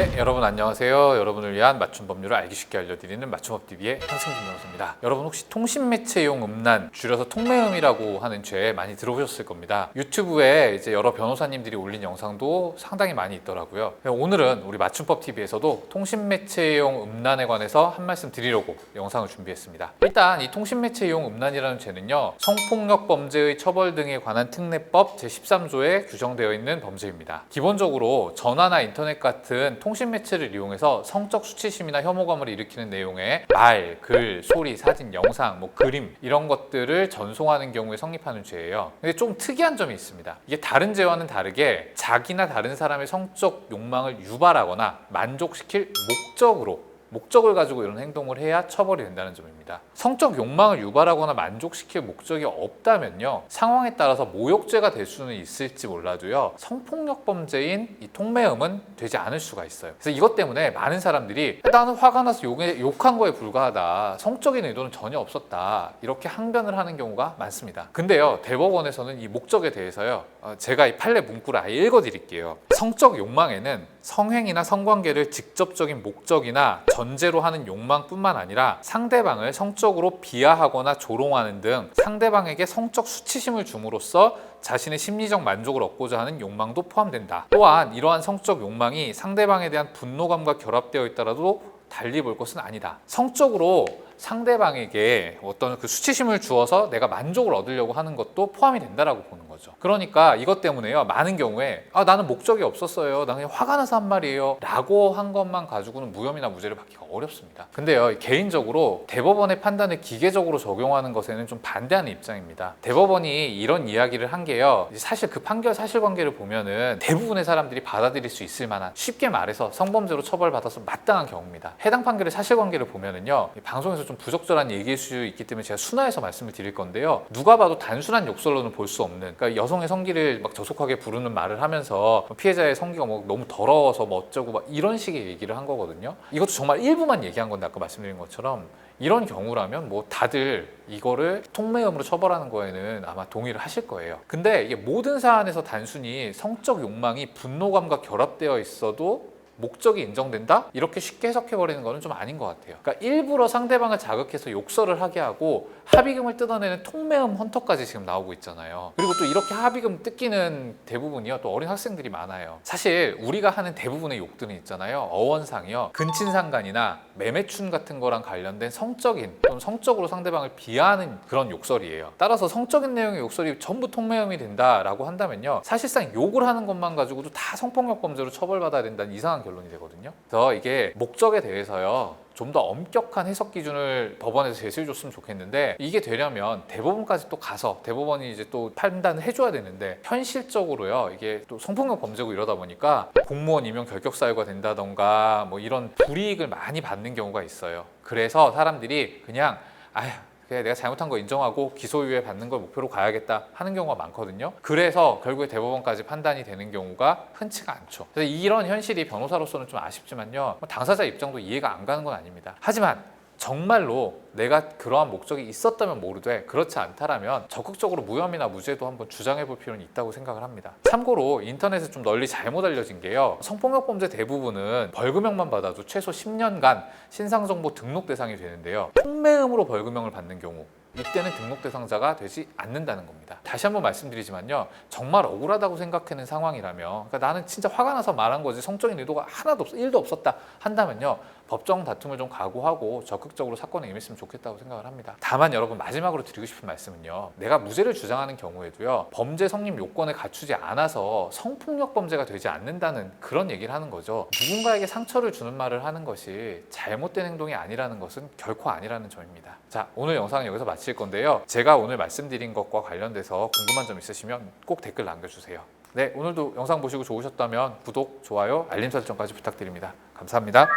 네, 여러분 안녕하세요. 여러분을 위한 맞춤 법률을 알기 쉽게 알려드리는 맞춤법 TV의 한승준 변호사입니다. 여러분 혹시 통신 매체용 음란 줄여서 통매음이라고 하는 죄 많이 들어보셨을 겁니다. 유튜브에 이제 여러 변호사님들이 올린 영상도 상당히 많이 있더라고요. 오늘은 우리 맞춤법 TV에서도 통신 매체용 음란에 관해서 한 말씀 드리려고 영상을 준비했습니다. 일단 이 통신 매체용 음란이라는 죄는요, 성폭력 범죄의 처벌 등에 관한 특례법 제13조에 규정되어 있는 범죄입니다. 기본적으로 전화나 인터넷 같은 통신 매체를 이용해서 성적 수치심이나 혐오감을 일으키는 내용의 말, 글, 소리, 사진, 영상, 뭐 그림 이런 것들을 전송하는 경우에 성립하는 죄예요. 근데 좀 특이한 점이 있습니다. 이게 다른 죄와는 다르게 자기나 다른 사람의 성적 욕망을 유발하거나 만족시킬 목적으로 목적을 가지고 이런 행동을 해야 처벌이 된다는 점입니다. 성적 욕망을 유발하거나 만족시킬 목적이 없다면요. 상황에 따라서 모욕죄가 될 수는 있을지 몰라도요. 성폭력 범죄인 이 통매음은 되지 않을 수가 있어요. 그래서 이것 때문에 많은 사람들이 나는 화가 나서 욕에, 욕한 거에 불과하다. 성적인 의도는 전혀 없었다. 이렇게 항변을 하는 경우가 많습니다. 근데요. 대법원에서는 이 목적에 대해서요. 어, 제가 이 판례 문구를 아예 읽어 드릴게요. 성적 욕망에는 성행이나 성관계를 직접적인 목적이나 전제로 하는 욕망뿐만 아니라 상대방을 성적으로 비하하거나 조롱하는 등 상대방에게 성적 수치심을 줌으로써 자신의 심리적 만족을 얻고자 하는 욕망도 포함된다. 또한 이러한 성적 욕망이 상대방에 대한 분노감과 결합되어 있더라도 달리 볼 것은 아니다. 성적으로 상대방에게 어떤 그 수치심을 주어서 내가 만족을 얻으려고 하는 것도 포함이 된다라고 보는 거죠. 그러니까 이것 때문에요. 많은 경우에 아 나는 목적이 없었어요. 나는 그냥 화가 나서 한 말이에요. 라고 한 것만 가지고는 무혐의나 무죄를 받기가 어렵습니다. 근데요. 개인적으로 대법원의 판단을 기계적으로 적용하는 것에는 좀 반대하는 입장입니다. 대법원이 이런 이야기를 한 게요. 사실 그 판결 사실관계를 보면은 대부분의 사람들이 받아들일 수 있을 만한 쉽게 말해서 성범죄로 처벌받아서 마땅한 경우입니다. 해당 판결의 사실관계를 보면은요. 이 방송에서 좀 부적절한 얘기일 수 있기 때문에 제가 순화해서 말씀을 드릴 건데요. 누가 봐도 단순한 욕설로는 볼 수 없는 그러니까 여성의 성기를 막 저속하게 부르는 말을 하면서 피해자의 성기가 뭐 너무 더러워서 뭐 어쩌고 막 이런 식의 얘기를 한 거거든요. 이것도 정말 일부만 얘기한 건데 아까 말씀드린 것처럼 이런 경우라면 뭐 다들 이거를 통매음으로 처벌하는 거에는 아마 동의를 하실 거예요. 근데 이게 모든 사안에서 단순히 성적 욕망이 분노감과 결합되어 있어도 목적이 인정된다? 이렇게 쉽게 해석해버리는 거는 좀 아닌 것 같아요. 그러니까 일부러 상대방을 자극해서 욕설을 하게 하고 합의금을 뜯어내는 통매음 헌터까지 지금 나오고 있잖아요. 그리고 또 이렇게 합의금 뜯기는 대부분이요. 또 어린 학생들이 많아요. 사실 우리가 하는 대부분의 욕들은 있잖아요. 어원상이요. 근친상간이나 매매춘 같은 거랑 관련된 성적인 또는 성적으로 상대방을 비하하는 그런 욕설이에요. 따라서 성적인 내용의 욕설이 전부 통매음이 된다라고 한다면요. 사실상 욕을 하는 것만 가지고도 다 성폭력 범죄로 처벌받아야 된다는 이상한 결 론이 되거든요. 그래서 이게 목적에 대해서요. 좀 더 엄격한 해석 기준을 법원에서 제시해 줬으면 좋겠는데 이게 되려면 대법원까지 또 가서 대법원이 이제 또 판단을 해줘야 되는데 현실적으로요 이게 또 성폭력 범죄고 이러다 보니까 공무원 임용 결격 사유가 된다던가 뭐 이런 불이익을 많이 받는 경우가 있어요 그래서 사람들이 그냥 아휴 그래 내가 잘못한 거 인정하고 기소유예 받는 걸 목표로 가야겠다 하는 경우가 많거든요. 그래서 결국에 대법원까지 판단이 되는 경우가 흔치가 않죠. 그래서 이런 현실이 변호사로서는 좀 아쉽지만요. 뭐 당사자 입장도 이해가 안 가는 건 아닙니다. 하지만 정말로 내가 그러한 목적이 있었다면 모르되 그렇지 않다라면 적극적으로 무혐의나 무죄도 한번 주장해 볼 필요는 있다고 생각을 합니다. 참고로 인터넷에 좀 널리 잘못 알려진 게요. 성폭력 범죄 대부분은 벌금형만 받아도 최소 10년간 신상정보 등록 대상이 되는데요. 통매음으로 벌금형을 받는 경우 이때는 등록 대상자가 되지 않는다는 겁니다. 다시 한번 말씀드리지만요. 정말 억울하다고 생각하는 상황이라면 그러니까 나는 진짜 화가 나서 말한 거지 성적인 의도가 하나도 없, 1도 없었다 한다면요. 법정 다툼을 좀 각오하고 적극적으로 사건에 임했으면 좋겠다고 생각을 합니다. 다만 여러분 마지막으로 드리고 싶은 말씀은요. 내가 무죄를 주장하는 경우에도요. 범죄 성립 요건을 갖추지 않아서 성폭력 범죄가 되지 않는다는 그런 얘기를 하는 거죠. 누군가에게 상처를 주는 말을 하는 것이 잘못된 행동이 아니라는 것은 결코 아니라는 점입니다. 자, 오늘 영상은 여기서 마칠 건데요. 제가 오늘 말씀드린 것과 관련돼서 궁금한 점 있으시면 꼭 댓글 남겨주세요. 네, 오늘도 영상 보시고 좋으셨다면 구독, 좋아요, 알림 설정까지 부탁드립니다. 감사합니다.